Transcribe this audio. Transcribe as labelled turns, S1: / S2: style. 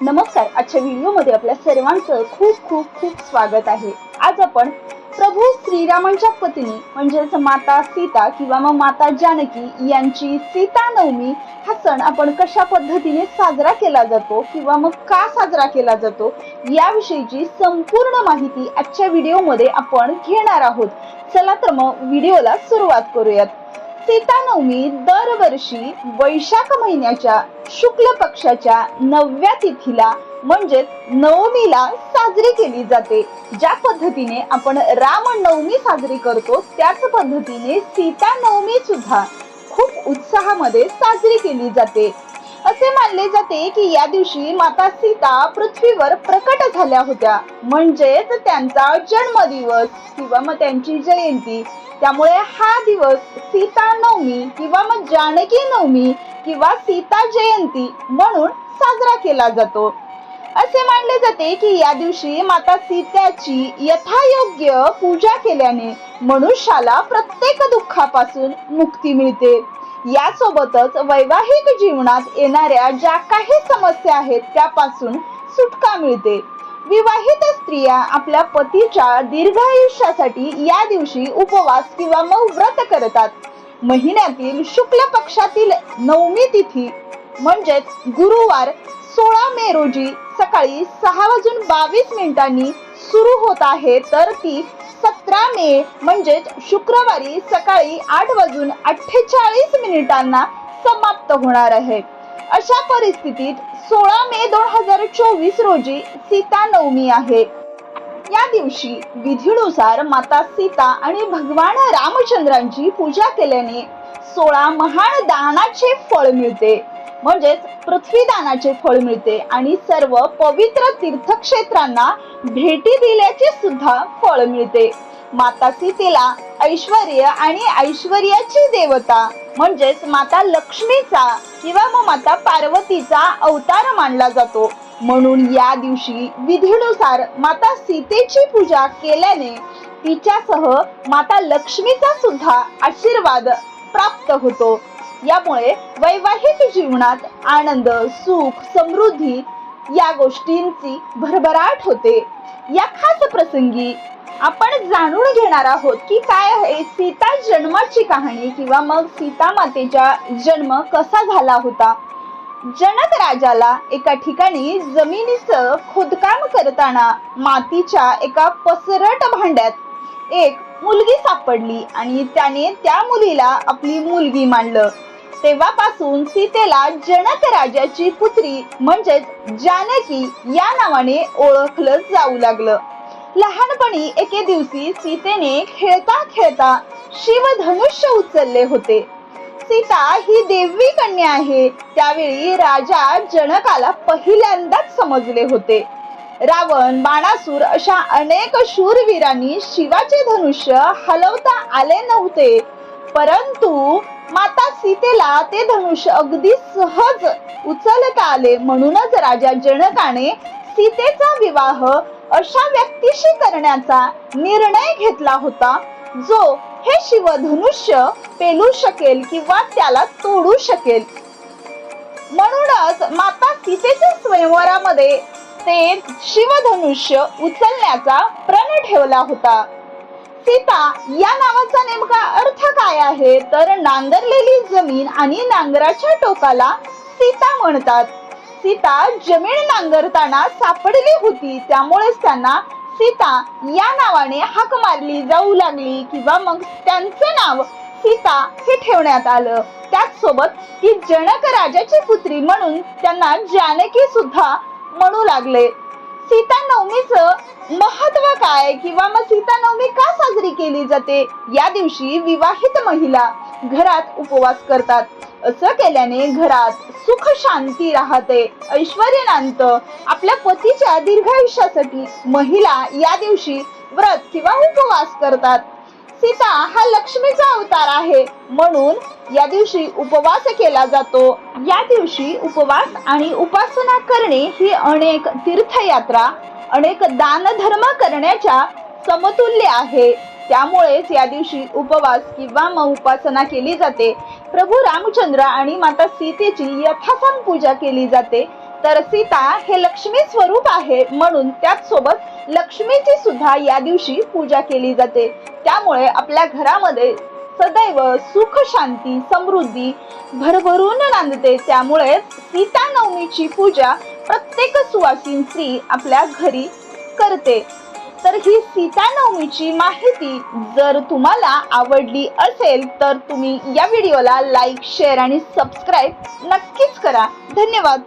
S1: नमस्कार आजच्या व्हिडिओमध्ये आपल्या सर्वांचं खूप खूप खूप स्वागत आहे. आज आपण प्रभू श्रीरामांच्या पत्नी म्हणजेच माता सीता किंवा मग माता जानकी यांची सीता नवमी हा सण आपण कशा पद्धतीने साजरा केला जातो किंवा मग का साजरा केला जातो याविषयीची संपूर्ण माहिती आजच्या व्हिडिओमध्ये आपण घेणार आहोत. चला तर मग व्हिडिओला सुरुवात करूयात. सीतानवमी दरवर्षी वैशाख महिन्याच्या शुक्ल पक्षाच्या नवव्या तिथीला म्हणजेच नवमीला साजरी केली जाते. ज्या पद्धतीने आपण रामनवमी साजरी करतो त्याच पद्धतीने सीता नवमी सुद्धा खूप उत्साहामध्ये साजरी केली जाते. असे मानले जाते की या दिवशी माता सीता पृथ्वीवर प्रकट झाल्या होत्या. म्हणजेच त्यांचा जन्मदिवस किंवा मग त्यांची जयंती त्यामुळे हा दिवस सीता नवमी किंवा मग जानकी नवमी किंवा सीता जयंती म्हणून साजरा केला जातो. असे मानले जाते की या दिवशी माता सीताची यथायोग्य पूजा केल्याने मनुष्याला प्रत्येक दुःखापासून मुक्ती मिळते. यासोबतच वैवाहिक जीवनात येणाऱ्या ज्या काही समस्या आहेत त्यापासून सुटका मिळते. विवाहित स्त्रिया आपल्या पतीच्या दीर्घायुष्यासाठी या दिवशी उपवास किंवा मग व्रत करतात. महिन्यातील शुक्ल पक्षातील नवमी तिथी म्हणजेच गुरुवार सोळा मे रोजी सकाळी सहा वाजून बावीस मिनिटांनी सुरू होत आहे तर ती सतरा मे म्हणजेच शुक्रवारी सकाळी आठ वाजून अठ्ठेचाळीस मिनिटांना समाप्त होणार आहे. अशा परिस्थितीत सोळा मे दोन हजार चोवीस रोजी सीता नवमी आहे. या दिवशी विधीनुसार माता सीता आणि भगवान रामचंद्रांची पूजा केल्याने सोळा महान दानाचे फळ मिळते. म्हणजेच पृथ्वी दानाचे फळ मिळते आणि सर्व पवित्र तीर्थक्षेत्रांना भेटी दिल्याचे सुद्धा फळ मिळते. माता सीतेला ऐश्वर्य आणि ऐश्वर्याची देवता म्हणजेच माता लक्ष्मीचा किंवा मग माता पार्वतीचा अवतार मानला जातो. म्हणून या दिवशी विधीनुसार माता सीतेची पूजा केल्याने तिच्यासह माता लक्ष्मीचा सुद्धा आशीर्वाद प्राप्त होतो. यामुळे वैवाहिक जीवनात आनंद सुख समृद्धी या गोष्टींची भरभराट होते. या खास प्रसंगी आपण जाणून घेणार आहोत की काय आहे सीता जन्माची कहाणी किंवा मग सीता मातेचा जन्म कसा झाला होता. जनक राजाला एका ठिकाणी जमिनीचं खोदकाम करताना मातीच्या एका पसरट भांड्यात एक मुलगी सापडली आणि त्याने त्या मुलीला आपली मुलगी मानलं. तेव्हापासून सीतेला जनक राजाची पुत्री म्हणजेच जानकी या नावाने ओळखलं जाऊ लागलं. लहानपणी एके दिवशी सीतेने खेळता खेळता शिवधनुष्य उचलले होते. सीता ही देवी कन्या आहे. त्यावेळी राजा जनकाला पहिल्यांदाच समजले होते. रावण बाणासूर अशा अनेक शूरवीरांनी शिवाचे धनुष्य हलवता आले नव्हते. परंतु माता सीतेला ते धनुष्य अगदी सहज उचलता आले. म्हणूनच राजा जनकाने सीतेचा विवाह अशा व्यक्तीशी करण्याचा निर्णय घेतला होता जो हे शिवधनुष्य पेलू शकेल किंवा त्याला तोडू शकेल. म्हणूनच माता सीतेच्या स्वयंवरामध्ये ते शिवधनुष्य उचलण्याचा प्रण ठेवला होता. सीता या नावाचा नेमका अर्थ काय आहे? तर नांगरलेली जमीन आणि नांगराच्या टोकाला सीता म्हणतात. सीता जमीन नांगरताना सापडली होती. त्यामुळेच त्यांना सीता या नावाने हाक मारली जाऊ लागली किंवा मग त्यांचं नाव सीता हे ठेवण्यात आलं. त्याचसोबत ती जनक राजाची पुत्री म्हणून त्यांना जानकी सुद्धा म्हणू लागले. सीता नवमीचं महत्त्व काय किंवा मग सीता नवमी का साजरी केली जाते? या दिवशी विवाहित महिला घरात उपवास करतात. असं केल्याने घरात सुख शांती राहते. ऐश्वर्य आपल्या पतीच्या दीर्घायुष्यासाठी महिला या दिवशी व्रत किंवा उपवास करतात. सीता हा लक्ष्मीचा अवतार आहे. म्हणून या दिवशी उपवास केला जातो. या दिवशी उपवास आणि उपासना करणे ही अनेक तीर्थयात्रा अनेक दानधर्म करण्याच्या समतुल्य आहे. त्यामुळेच या दिवशी उपवास किंवा मग उपासना केली जाते. प्रभू रामचंद्र आणि माता सीतेची यथासांग पूजा केली जाते. तर सीता हे लक्ष्मी स्वरूप आहे म्हणून त्याच सोबत लक्ष्मीची सुद्धा या दिवशी पूजा केली जाते. त्यामुळे आपल्या घरामध्ये सदैव सुख शांती समृद्धी भरभरून नांदते. त्यामुळे सीता नवमीची पूजा प्रत्येक सुवासीन स्त्री आपल्या घरी करते. तर ही सीतानवमीची माहिती जर तुम्हाला आवडली असेल तर तुम्ही या व्हिडिओला लाईक शेअर आणि सबस्क्राईब नक्कीच करा. धन्यवाद.